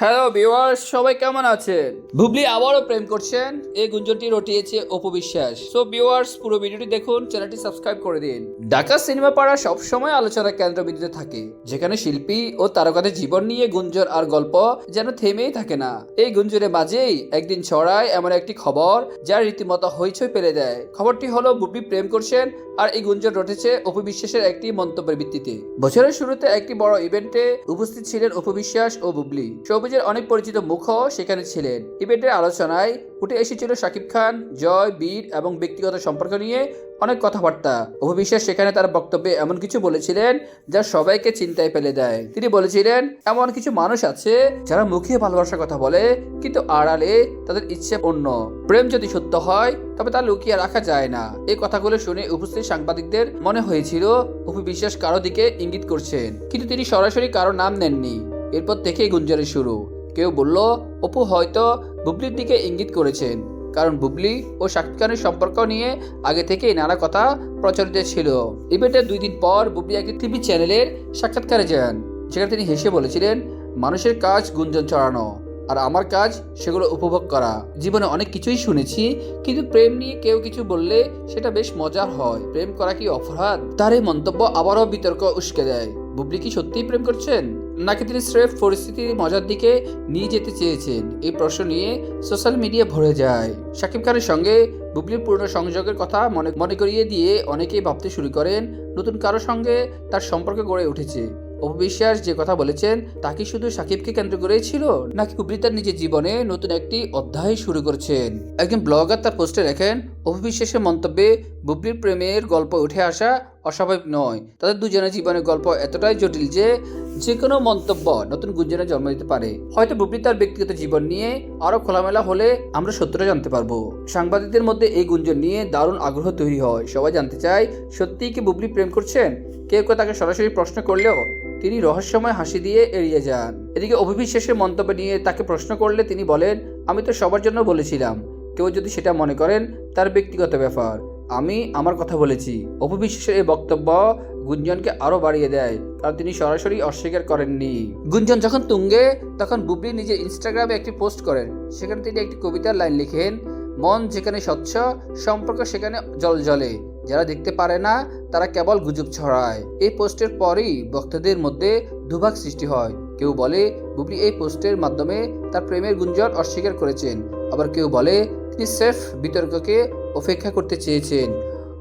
Hello viewers সবাই কেমন আছেন? বুবলি আবারও প্রেম করছেন? এই গুঞ্জনটি রটিয়েছে অপবিশ্বাস সো ভিউয়ার্স পুরো ভিডিওটি দেখুন চ্যানেলটি সাবস্ক্রাইব করে দিন। ঢাকা সিনেমা পাড়া সবসময় আলোচনার কেন্দ্রবিন্দুতে থাকে, যেখানে শিল্পী ও তারকাদের জীবন নিয়ে গুঞ্জন আর গল্প যেন থেমেই থাকে না। এই গুঞ্জনের মাঝেই একদিন ছড়ায় এমন একটি খবর, যা রীতিমতো হইচই পেরে দেয়। খবরটি হলো, বুবলি প্রেম করছেন, আর এই গুঞ্জন রটেছে অপবিশ্বাসের একটি মন্তব্যের ভিত্তিতে। বছরের শুরুতে একটি বড় ইভেন্টে উপস্থিত ছিলেন অপবিশ্বাস ও বুবলি। সবুজের অনেক পরিচিত মুখও সেখানে ছিলেন। ইভেন্টের আলোচনায় উঠে এসেছিল শাকিব খান, জয়, বীর এবং ব্যক্তিগত সম্পর্ক নিয়ে অনেক কথাবার্তা। অপু বিশ্বাস সেখানে তার বক্তব্যে এমন কিছু বলেছিলেন যা সবাইকে চিন্তায় ফেলে দেয়। তিনি বলেছিলেন, এমন কিছু মানুষ আছে যারা মুখে ভালোবাসার কথা বলে, কিন্তু আড়ালে তাদের ইচ্ছে অন্য। প্রেম যদি সত্য হয়, তবে তা লুকিয়ে রাখা যায় না। এই কথাগুলো শুনে উপস্থিত সাংবাদিকদের মনে হয়েছিল অপু বিশ্বাস কারও দিকে ইঙ্গিত করছেন। কিন্তু তিনি সরাসরি কারও নাম নেননি। এরপর থেকেই গুঞ্জনের শুরু। কেউ বলল, অপু হয়তো বুবলির দিকে ইঙ্গিত করেছেন। কারণ বুবলি ও শাকিব খানের সম্পর্ক নিয়ে আগে থেকেই নানা কথা প্রচলিত ছিল। ইভেন্টের দুই দিন পর বুবলি একটি টিভি চ্যানেলের সাক্ষাৎকারে যান। যেখানে তিনি হেসে বলেছিলেন, মানুষের কাজ গুঞ্জন চড়ানো আর আমার কাজ সেগুলো উপভোগ করা। জীবনে অনেক কিছুই শুনেছি, কিন্তু প্রেম নিয়ে কেউ কিছু বললে সেটা বেশ মজার হয়। প্রেম করা কি অপরাধ? তার এই মন্তব্য আবারও বিতর্ক উস্কে দেয়। বুবলি কি সত্যিই প্রেম করছেন? নাকি তিনি স্রেফ পরিস্থিতির মজার দিকে নিয়ে যেতে চেয়েছেন? এই প্রশ্ন নিয়ে সোশ্যাল মিডিয়া ভরে যায়। শাকিব খানের সঙ্গে বুবলির পুরনো সংযোগের কথা মনে মনে করিয়ে দিয়ে অনেকেই ভাবতে শুরু করেন, নতুন কারও সঙ্গে তার সম্পর্ক গড়ে উঠেছে। অপবিশ্বাস যে কথা বলেছেন, তা কি শুধু সাকিবকে কেন্দ্র করেই ছিল, নাকি বুবলি তার নিজের জীবনে নতুন একটি অধ্যায় শুরু করছেন? একজন ব্লগার তার পোস্টে লেখেন অপবিশ্বাসের মন্তব্যে বুবলির প্রেমের গল্প উঠে আসা অস্বাভাবিক নয়। তাদের দুজনের জীবনের গল্প এতটাই জটিল যে যে কোনো মন্তব্য নতুন গুঞ্জনের জন্ম দিতে পারে। হয়তো বুবলি তার ব্যক্তিগত জীবন নিয়ে আরও খোলামেলা হলে আমরা সত্যটা জানতে পারব। সাংবাদিকদের মধ্যে এই গুঞ্জন নিয়ে দারুণ আগ্রহ তৈরি হয়। সবাই জানতে চায়, সত্যিই কি বুবলি প্রেম করছেন? কেউ কেউ তাকে সরাসরি প্রশ্ন করলেও তিনি রহস্যময় হাসি দিয়ে এড়িয়ে যান। এদিকে অভিবিশ্বাসের মন্তব্য নিয়ে তাকে প্রশ্ন করলে তিনি বলেন, আমি তো সবার জন্য বলেছিলাম। কেউ যদি সেটা মনে করেন, তার ব্যক্তিগত ব্যাপার। আমি আমার কথা বলেছি। অপবিশ্বাসের এই বক্তব্য গুঞ্জনকে আরও বাড়িয়ে দেয় কারণ তিনি সরাসরি অস্বীকার করেননি। গুঞ্জন যখন তুঙ্গে, তখন বুবলি নিজের ইনস্টাগ্রামে একটি পোস্ট করেন। সেখানে তিনি একটি কবিতার লাইন লিখেন, মন যেখানে স্বচ্ছ, সম্পর্ক সেখানে জল জলে যারা দেখতে পারে না, তারা কেবল গুজব ছড়ায়। এই পোস্টের পরেই ভক্তদের মধ্যে দুভাগ সৃষ্টি হয়। কেউ বলে, বুবলি এই পোস্টের মাধ্যমে তার প্রেমের গুঞ্জন অস্বীকার করেছেন। আবার কেউ বলে তিনি সেফ বিতর্ককে অপেক্ষা করতে চেয়েছেন।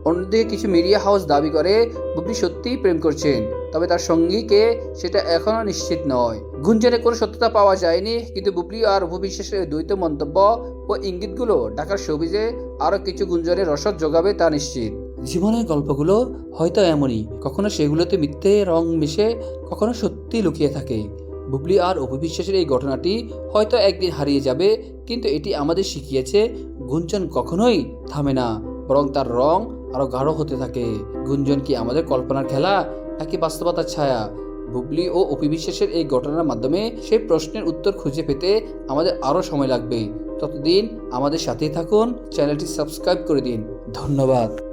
অন্যদিকে কিছু মিডিয়া হাউস দাবি করে, বুবলি সত্যিই প্রেম করছেন, তবে তার সঙ্গীকে সেটা এখনও নিশ্চিত নয়। গুঞ্জনে কোনো সত্যতা পাওয়া যায়নি, কিন্তু বুবলি আর উপবিশ্বাসের দ্বৈত মন্তব্য ও ইঙ্গিতগুলো ঢাকার সবিজে আরও কিছু গুঞ্জনের রসদ যোগাবে তা নিশ্চিত। জীবনের গল্পগুলো হয়তো এমনই, কখনো সেগুলোতে মিথ্যে রং মিশে, কখনো সত্যি লুকিয়ে থাকে। বুবলি আর অপবিশ্বাসের এই ঘটনাটি হয়তো একদিন হারিয়ে যাবে, কিন্তু এটি আমাদের শিখিয়েছে, গুঞ্জন কখনোই থামে না, বরং তার রং আরও গাঢ় হতে থাকে। গুঞ্জন কি আমাদের কল্পনার খেলা, নাকি বাস্তবতার ছায়া? বুবলি ও অপিবিশ্বাসের এই ঘটনার মাধ্যমে সেই প্রশ্নের উত্তর খুঁজে পেতে আমাদের আরও সময় লাগবে। ততদিন আমাদের সাথেই থাকুন, চ্যানেলটি সাবস্ক্রাইব করে দিন। ধন্যবাদ।